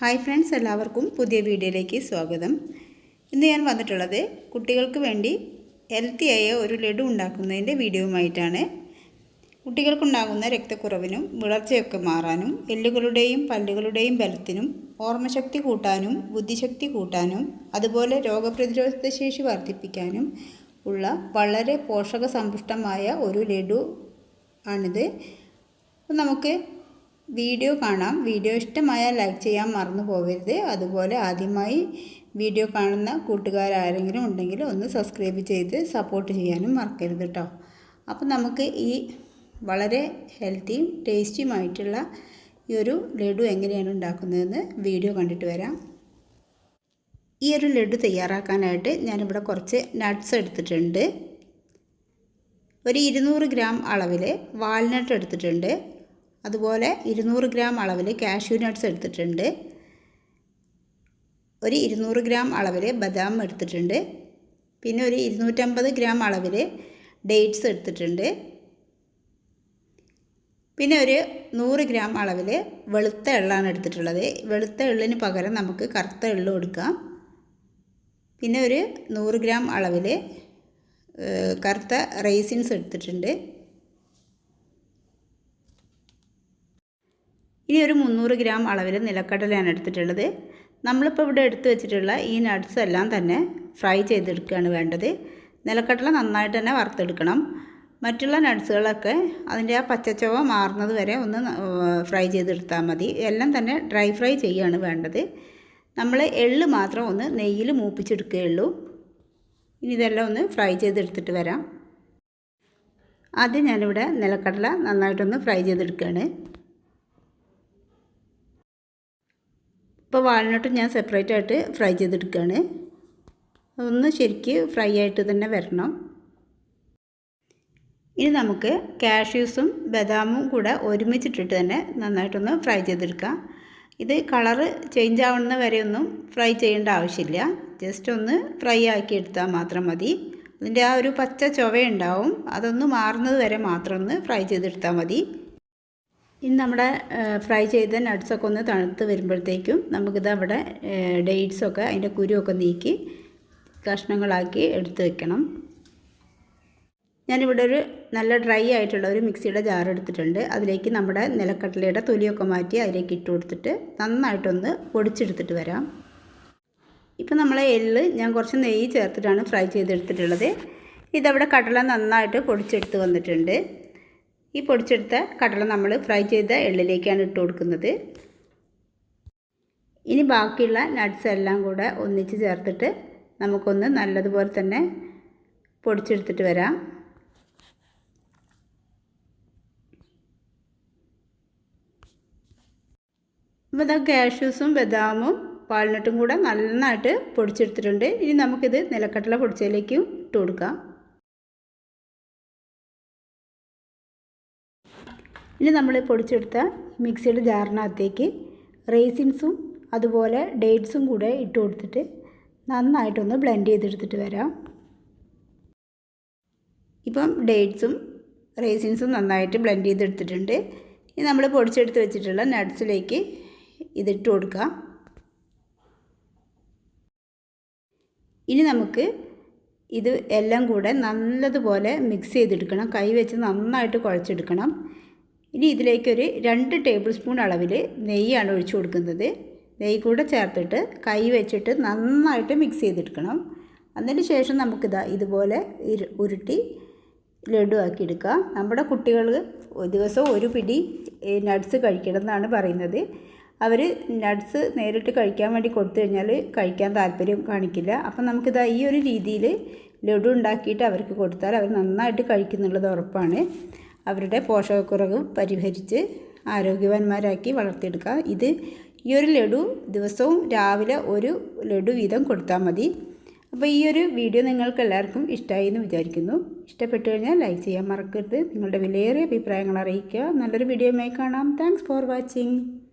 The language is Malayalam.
ഹായ് ഫ്രണ്ട്സ് എല്ലാവർക്കും പുതിയ വീഡിയോയിലേക്ക് സ്വാഗതം. ഇന്ന് ഞാൻ വന്നിട്ടുള്ളത് കുട്ടികൾക്ക് വേണ്ടി ഹെൽത്തി ആയ ഒരു ലഡു ഉണ്ടാക്കുന്നതിന്റെ വീഡിയോയുമായിട്ടാണ്. കുട്ടികൾക്കുണ്ടാകുന്ന രക്തക്കുറവിനും വിളർച്ചയൊക്കെ മാറാനും എല്ലുകളുടെയും പല്ലുകളുടെയും ബലത്തിനും ഓർമ്മശക്തി കൂട്ടാനും ബുദ്ധിശക്തി കൂട്ടാനും അതുപോലെ രോഗപ്രതിരോധ ശേഷി വർദ്ധിപ്പിക്കാനും ഉള്ള വളരെ പോഷക സമ്പുഷ്ടമായ ഒരു ലഡു ആണിത്. നമുക്ക് വീഡിയോ കാണാം. വീഡിയോ ഇഷ്ടമായാൽ ലൈക്ക് ചെയ്യാൻ മറന്നു പോകരുത്. അതുപോലെ ആദ്യമായി വീഡിയോ കാണുന്ന കൂട്ടുകാരാരെങ്കിലും ഉണ്ടെങ്കിൽ ഒന്ന് സബ്സ്ക്രൈബ് ചെയ്ത് സപ്പോർട്ട് ചെയ്യാനും മറക്കരുത് കേട്ടോ. അപ്പം നമുക്ക് ഈ വളരെ ഹെൽത്തിയും ടേസ്റ്റിയുമായിട്ടുള്ള ഈ ഒരു ലഡു എങ്ങനെയാണ് ഉണ്ടാക്കുന്നതെന്ന് വീഡിയോ കണ്ടിട്ട് വരാം. ഈ ഒരു ലഡു തയ്യാറാക്കാനായിട്ട് ഞാനിവിടെ കുറച്ച് നട്ട്സ് എടുത്തിട്ടുണ്ട്. ഒരു ഇരുന്നൂറ് ഗ്രാം അളവിൽ വാൾനട്ട് എടുത്തിട്ടുണ്ട്. അതുപോലെ ഇരുന്നൂറ് ഗ്രാം അളവിൽ കാഷ്യൂ നട്ട്സ് എടുത്തിട്ടുണ്ട്. ഒരു ഇരുന്നൂറ് ഗ്രാം അളവിൽ ബദാം എടുത്തിട്ടുണ്ട്. പിന്നെ ഒരു ഇരുന്നൂറ്റമ്പത് ഗ്രാം അളവിൽ ഡേറ്റ്സ് എടുത്തിട്ടുണ്ട്. പിന്നെ ഒരു നൂറ് ഗ്രാം അളവിൽ വെളുത്ത എള്ളാണ് എടുത്തിട്ടുള്ളത്. വെളുത്ത എള്ളിന് പകരം നമുക്ക് കറുത്ത എള്ള് കൊടുക്കാം. പിന്നെ ഒരു നൂറ് ഗ്രാം അളവിൽ കറുത്ത റൈസിൻസ് എടുത്തിട്ടുണ്ട്. ഇനി ഒരു മുന്നൂറ് ഗ്രാം അളവിൽ നിലക്കടലയാണ് എടുത്തിട്ടുള്ളത്. നമ്മളിപ്പോൾ ഇവിടെ എടുത്തു വെച്ചിട്ടുള്ള ഈ നട്ട്സ് എല്ലാം തന്നെ ഫ്രൈ ചെയ്തെടുക്കുകയാണ് വേണ്ടത്. നിലക്കടല നന്നായിട്ട് തന്നെ വറുത്തെടുക്കണം. മറ്റുള്ള നട്ട്സുകളൊക്കെ അതിന്റെ ആ പച്ചച്ചവ മാറുന്നത് വരെ ഒന്ന് ഫ്രൈ ചെയ്തെടുത്താൽ മതി. എല്ലാം തന്നെ ഡ്രൈ ഫ്രൈ ചെയ്യുകയാണ് വേണ്ടത്. നമ്മൾ എള്ള് മാത്രം ഒന്ന് നെയ്യിൽ മൂപ്പിച്ചെടുക്കുകയുള്ളൂ. ഇനി ഇതെല്ലാം ഒന്ന് ഫ്രൈ ചെയ്തെടുത്തിട്ട് വരാം. ആദ്യം ഞാനിവിടെ നിലക്കടല നന്നായിട്ടൊന്ന് ഫ്രൈ ചെയ്തെടുക്കുകയാണ്. ഇപ്പോൾ വാൾനട്ട് ഞാൻ സെപ്പറേറ്റ് ആയിട്ട് ഫ്രൈ ചെയ്തെടുക്കുകയാണ് ഒന്ന് ശരിക്ക് ഫ്രൈ ആയിട്ട് തന്നെ വരണം. ഇനി നമുക്ക് കാഷ്യൂസും ബദാമും കൂടെ ഒരുമിച്ചിട്ടിട്ട് തന്നെ നന്നായിട്ടൊന്ന് ഫ്രൈ ചെയ്തെടുക്കാം. ഇത് കളറ് ചേഞ്ച് ആവുന്ന വരെ ഒന്നും ഫ്രൈ ചെയ്യേണ്ട ആവശ്യമില്ല. ജസ്റ്റ് ഒന്ന് ഫ്രൈ ആക്കി എടുത്താൽ മാത്രം മതി. അതിന്റെ ആ ഒരു പച്ച ചുവയുണ്ടാവും. അതൊന്ന് മാറുന്നത് വരെ മാത്രം ഒന്ന് ഫ്രൈ ചെയ്തെടുത്താൽ മതി. ഇനി നമ്മുടെ ഫ്രൈ ചെയ്ത നട്ട്സൊക്കെ ഒന്ന് തണുത്ത് വരുമ്പോഴത്തേക്കും നമുക്കിത് അവിടെ ഡേറ്റ്സൊക്കെ അതിന്റെ കുരുവൊക്കെ നീക്കി കഷ്ണങ്ങളാക്കി എടുത്ത് വെക്കണം. ഞാനിവിടെ ഒരു നല്ല ഡ്രൈ ആയിട്ടുള്ള ഒരു മിക്സിയുടെ ജാർ എടുത്തിട്ടുണ്ട്. അതിലേക്ക് നമ്മുടെ നിലക്കടലയുടെ തൊലിയൊക്കെ മാറ്റി അതിലേക്ക് ഇട്ട് കൊടുത്തിട്ട് നന്നായിട്ടൊന്ന് പൊടിച്ചെടുത്തിട്ട് വരാം. ഇപ്പം നമ്മളെ എള്ള് ഞാൻ കുറച്ച് നെയ്യ് ചേർത്തിട്ടാണ് ഫ്രൈ ചെയ്തെടുത്തിട്ടുള്ളത്. ഇതവിടെ കടല നന്നായിട്ട് പൊടിച്ചെടുത്ത് വന്നിട്ടുണ്ട്. ഈ പൊടിച്ചെടുത്ത കടല നമ്മൾ ഫ്രൈ ചെയ്ത എള്ളിലേക്കാണ് ഇട്ട് കൊടുക്കുന്നത്. ഇനി ബാക്കിയുള്ള നട്ട്സ് എല്ലാം കൂടെ ഒന്നിച്ച് ചേർത്തിട്ട് നമുക്കൊന്ന് നല്ലതുപോലെ തന്നെ പൊടിച്ചെടുത്തിട്ട് വരാം. അപ്പോൾ ഇതാ കാഷ്യൂസും ബദാമും വാൾനട്ടും കൂടെ നന്നായിട്ട് പൊടിച്ചെടുത്തിട്ടുണ്ട്. ഇനി നമുക്കിത് നിലക്കടല പൊടിച്ചതിലേക്കും ഇട്ട് കൊടുക്കാം. ഇനി നമ്മൾ പൊടിച്ചെടുത്ത മിക്സിയുടെ ജാറിനകത്തേക്ക് റേസിൻസും അതുപോലെ ഡേറ്റ്സും കൂടെ ഇട്ട് കൊടുത്തിട്ട് നന്നായിട്ടൊന്ന് ബ്ലെൻഡ് ചെയ്തെടുത്തിട്ട് വരാം. ഇപ്പം ഡേറ്റ്സും റേസിൻസും നന്നായിട്ട് ബ്ലെൻഡ് ചെയ്തെടുത്തിട്ടുണ്ട്. ഇനി നമ്മൾ പൊടിച്ചെടുത്ത് വെച്ചിട്ടുള്ള നട്ട്സിലേക്ക് ഇതിട്ട് കൊടുക്കാം. ഇനി നമുക്ക് ഇത് എല്ലാം കൂടെ നല്ലതുപോലെ മിക്സ് ചെയ്തെടുക്കണം. കൈ വെച്ച് നന്നായിട്ട് കുഴച്ചെടുക്കണം. ഇനി ഇതിലേക്കൊരു രണ്ട് ടേബിൾ സ്പൂൺ അളവിൽ നെയ്യാണ് ഒഴിച്ചു കൊടുക്കുന്നത്. നെയ്യ് കൂടെ ചേർത്തിട്ട് കൈ വെച്ചിട്ട് നന്നായിട്ട് മിക്സ് ചെയ്തെടുക്കണം. അതിന് ശേഷം നമുക്കിതാ ഇതുപോലെ ഉരുട്ടി ലഡു ആക്കി നമ്മുടെ കുട്ടികൾ ദിവസം ഒരു പിടി നട്ട്സ് കഴിക്കണം എന്നാണ് പറയുന്നത്. അവർ നട്ട്സ് നേരിട്ട് കഴിക്കാൻ വേണ്ടി കൊടുത്തു കഴിഞ്ഞാൽ കഴിക്കാൻ താല്പര്യം കാണിക്കില്ല. അപ്പം നമുക്കിതാ ഈ ഒരു രീതിയിൽ ലഡു ഉണ്ടാക്കിയിട്ട് അവർക്ക് കൊടുത്താൽ അവർ നന്നായിട്ട് കഴിക്കുന്നുള്ളത് ഉറപ്പാണ്. അവരുടെ പോഷകക്കുറവ് പരിഹരിച്ച് ആരോഗ്യവാന്മാരാക്കി വളർത്തിയെടുക്കുക. ഇത് ഈ ഒരു ലഡു ദിവസവും രാവിലെ ഒരു ലഡു വീതം കൊടുത്താൽ മതി. അപ്പോൾ ഈ ഒരു വീഡിയോ നിങ്ങൾക്ക് എല്ലാവർക്കും ഇഷ്ടമായി എന്ന് വിചാരിക്കുന്നു. ഇഷ്ടപ്പെട്ടു കഴിഞ്ഞാൽ ലൈക്ക് ചെയ്യാൻ മറക്കരുത്. നിങ്ങളുടെ വിലയേറിയ അഭിപ്രായങ്ങൾ അറിയിക്കുക. നല്ലൊരു വീഡിയോയുമായി കാണാം. Thanks for watching